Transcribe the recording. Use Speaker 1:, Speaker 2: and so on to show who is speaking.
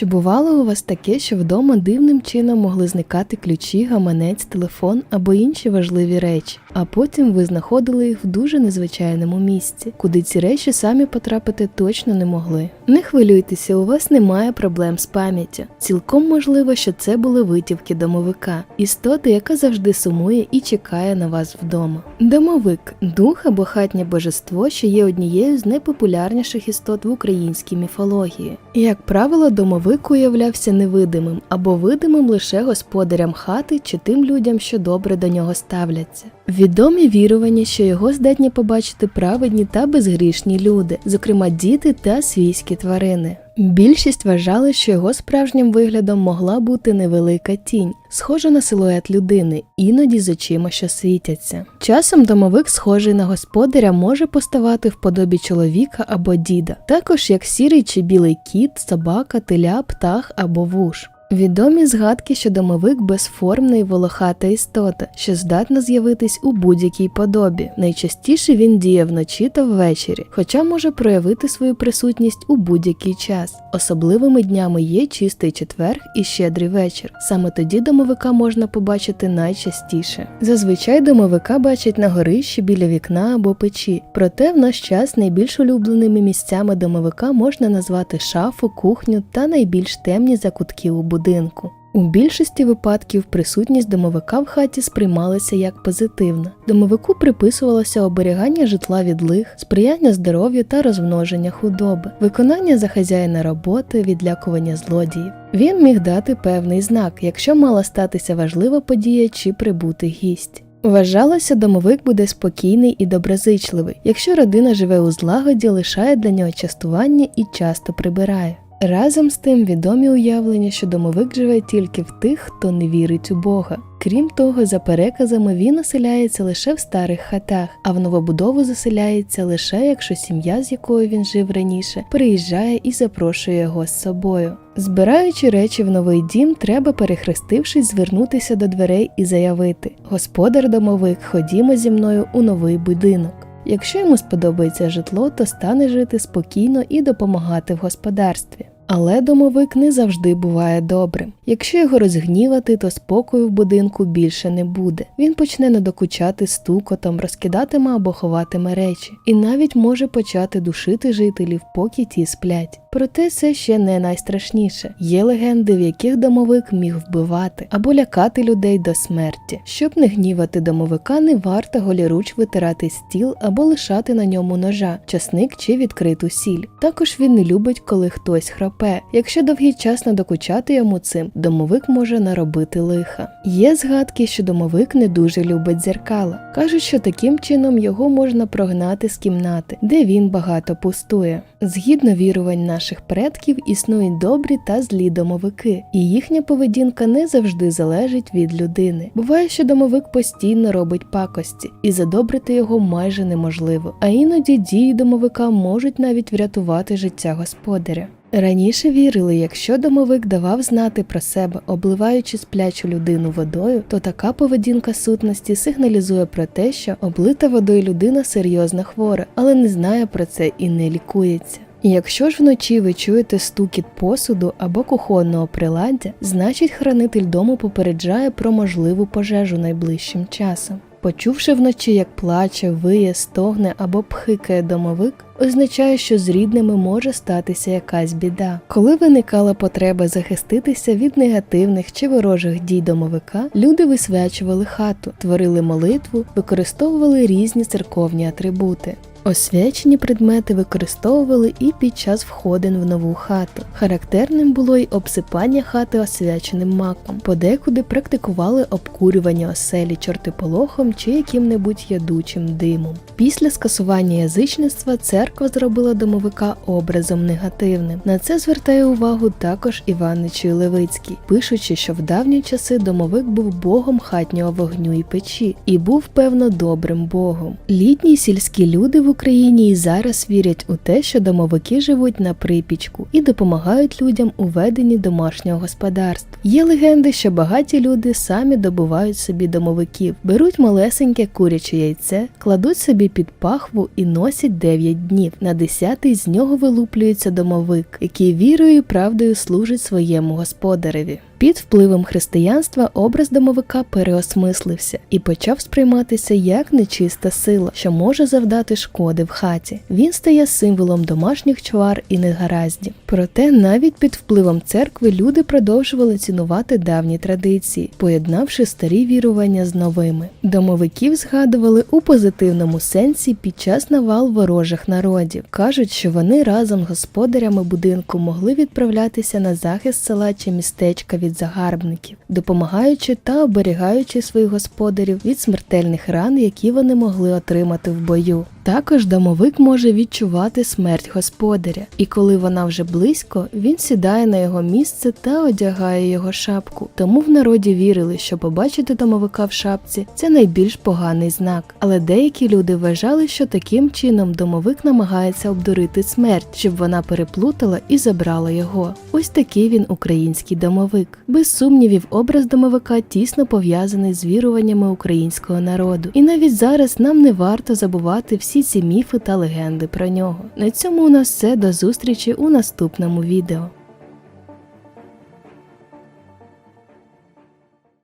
Speaker 1: Чи бувало у вас таке, що вдома дивним чином могли зникати ключі, гаманець, телефон або інші важливі речі, а потім ви знаходили їх в дуже незвичайному місці, куди ці речі самі потрапити точно не могли? Не хвилюйтеся, у вас немає проблем з пам'яттю. Цілком можливо, що це були витівки домовика, істоти, яка завжди сумує і чекає на вас вдома. Домовик дух або хатнє божество, що є однією з найпопулярніших істот в українській міфології. Як правило, домовик уявлявся невидимим або видимим лише господарям хати чи тим людям, що добре до нього ставляться. Відомі вірування, що його здатні побачити праведні та безгрішні люди, зокрема діти та свійські тварини. Більшість вважали, що його справжнім виглядом могла бути невелика тінь, схожа на силует людини, іноді з очима, що світяться. Часом домовик, схожий на господаря, може поставати в подобі чоловіка або діда, також як сірий чи білий кіт, собака, теля, птах або вуж. Відомі згадки, що домовик безформна і волохата істота, що здатна з'явитись у будь-якій подобі. Найчастіше він діє вночі та ввечері, хоча може проявити свою присутність у будь-який час. Особливими днями є чистий четверг і щедрий вечір. Саме тоді домовика можна побачити найчастіше. Зазвичай домовика бачать на горищі біля вікна або печі. Проте в наш час найбільш улюбленими місцями домовика можна назвати шафу, кухню та найбільш темні закутки у будинку. У більшості випадків присутність домовика в хаті сприймалася як позитивна. Домовику приписувалося оберігання житла від лих, сприяння здоров'ю та розмноження худоби, виконання за хазяїна роботи, відлякування злодіїв. Він міг дати певний знак, якщо мала статися важлива подія чи прибути гість. Вважалося, домовик буде спокійний і доброзичливий, якщо родина живе у злагоді, лишає для нього частування і часто прибирає. Разом з тим відомі уявлення, що домовик живе тільки в тих, хто не вірить у Бога. Крім того, за переказами він оселяється лише в старих хатах, а в новобудову заселяється лише якщо сім'я, з якою він жив раніше, приїжджає і запрошує його з собою. Збираючи речі в новий дім, треба, перехрестившись, звернутися до дверей і заявити: Господар домовик, ходімо зі мною у новий будинок. Якщо йому сподобається житло, то стане жити спокійно і допомагати в господарстві. Але домовик не завжди буває добрим. Якщо його розгнівати, то спокою в будинку більше не буде. Він почне надокучати стукотом, розкидатиме або ховатиме речі, і навіть може почати душити жителів, поки ті сплять. Проте це ще не найстрашніше. Є легенди, в яких домовик міг вбивати або лякати людей до смерті. Щоб не гнівати домовика, не варто голіруч витирати стіл або лишати на ньому ножа, часник чи відкриту сіль. Також він не любить, коли хтось храпе. Якщо довгий час надокучати йому цим, домовик може наробити лиха. Є згадки, що домовик не дуже любить дзеркала. Кажуть, що таким чином його можна прогнати з кімнати, де він багато пустує. Згідно вірувань наших предків, існують добрі та злі домовики, і їхня поведінка не завжди залежить від людини. Буває, що домовик постійно робить пакості, і задобрити його майже неможливо. А іноді дії домовика можуть навіть врятувати життя господаря. Раніше вірили, якщо домовик давав знати про себе, обливаючи сплячу людину водою, то така поведінка сутності сигналізує про те, що облита водою людина серйозно хвора, але не знає про це і не лікується. Якщо ж вночі ви чуєте стукіт посуду або кухонного приладдя, значить хранитель дому попереджає про можливу пожежу найближчим часом. Почувши вночі, як плаче, виє, стогне або пхикає домовик, означає, що з рідними може статися якась біда. Коли виникала потреба захиститися від негативних чи ворожих дій домовика, люди висвячували хату, творили молитву, використовували різні церковні атрибути. Освячені предмети використовували і під час входин в нову хату. Характерним було й обсипання хати освяченим маком. Подекуди практикували обкурювання оселі чортиполохом чи яким-небудь ядучим димом. Після скасування язичництва церква зробила домовика образом негативним. На це звертає увагу також Іван Левицький, пишучи, що в давні часи домовик був богом хатнього вогню і печі, і був, певно, добрим богом. Літні сільські люди Україні і зараз вірять у те, що домовики живуть на припічку і допомагають людям у веденні домашнього господарства. Є легенди, що багаті люди самі добувають собі домовиків, беруть малесеньке куряче яйце, кладуть собі під пахву і носять 9 днів. На десятий з нього вилуплюється домовик, який вірою і правдою служить своєму господареві. Під впливом християнства образ домовика переосмислився і почав сприйматися як нечиста сила, що може завдати шкоди в хаті. Він стає символом домашніх чвар і негараздів. Проте навіть під впливом церкви люди продовжували цінувати давні традиції, поєднавши старі вірування з новими. Домовиків згадували у позитивному сенсі під час навал ворожих народів. кажуть, що вони разом з господарями будинку могли відправлятися на захист села чи містечка від загарбників, допомагаючи та оберігаючи своїх господарів від смертельних ран, які вони могли отримати в бою. Також домовик може відчувати смерть господаря, і коли вона вже близько, він сідає на його місце та одягає його шапку. Тому в народі вірили, що побачити домовика в шапці це найбільш поганий знак. Але деякі люди вважали, що таким чином домовик намагається обдурити смерть, щоб вона переплутала і забрала його. Ось такий він український домовик. Без сумнівів, образ домовика тісно пов'язаний з віруваннями українського народу. І навіть зараз нам не варто забувати всі ці міфи та легенди про нього. На цьому у нас все до зустрічі у наступному відео.